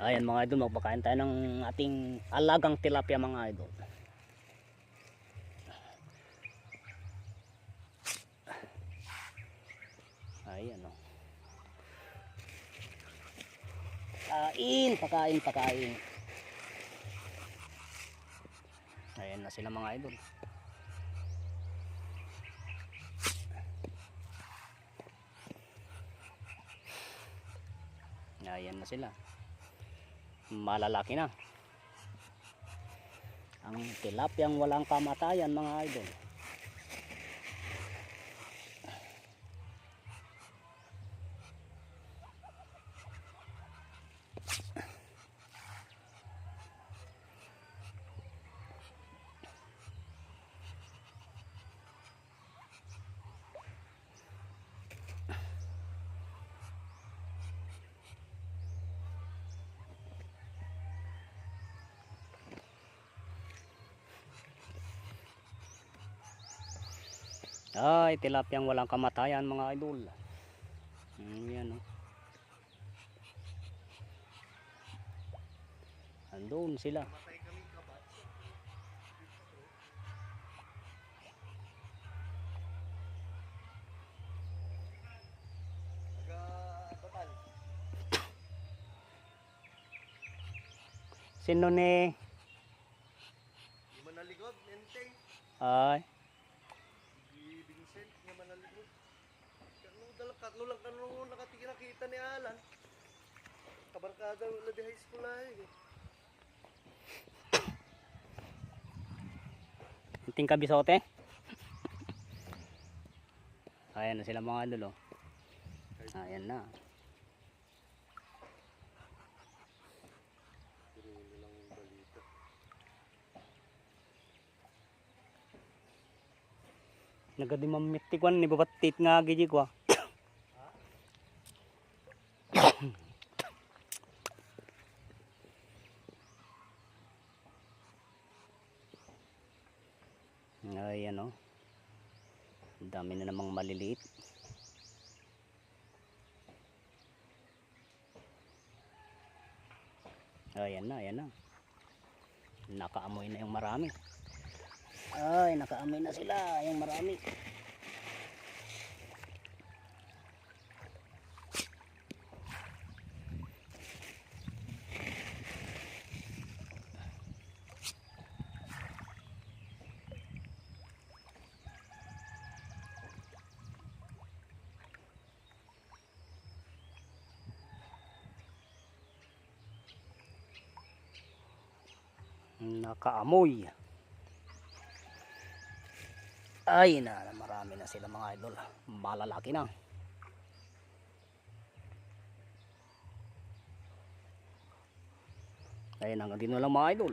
Ayan mga idol, magpakain tayo ng ating alagang tilapia mga idol. Ayan o. Kain, pakain, pakain. Ayan na sila mga idol. Ayan na sila. Malalaki na. Ang tilapyang walang kamatayan mga idol. Ay, tilapyang walang kamatayan mga idol. Mm, yan o. Andun sila. Sino ni? Di manaligod, nenteng. Ay, katlo lang kano nakati nakita ni Alan. Kabarkada wala di high school ay. Anting kabisote. Ayan na sila mga idol oh. Ayan na. Nagadi mamitikwan ni babatit nga giji ko. Ah. Ayan o. Ang dami na namang maliliit. Ayan na, ayan na. Nakaamoy na yung marami. Ay, nakaamoy na sila, yung marami. Nakaamoy. Ay na, marami na sila mga idol. Malalaki na. Ayun hanggang dito na lang mga idol.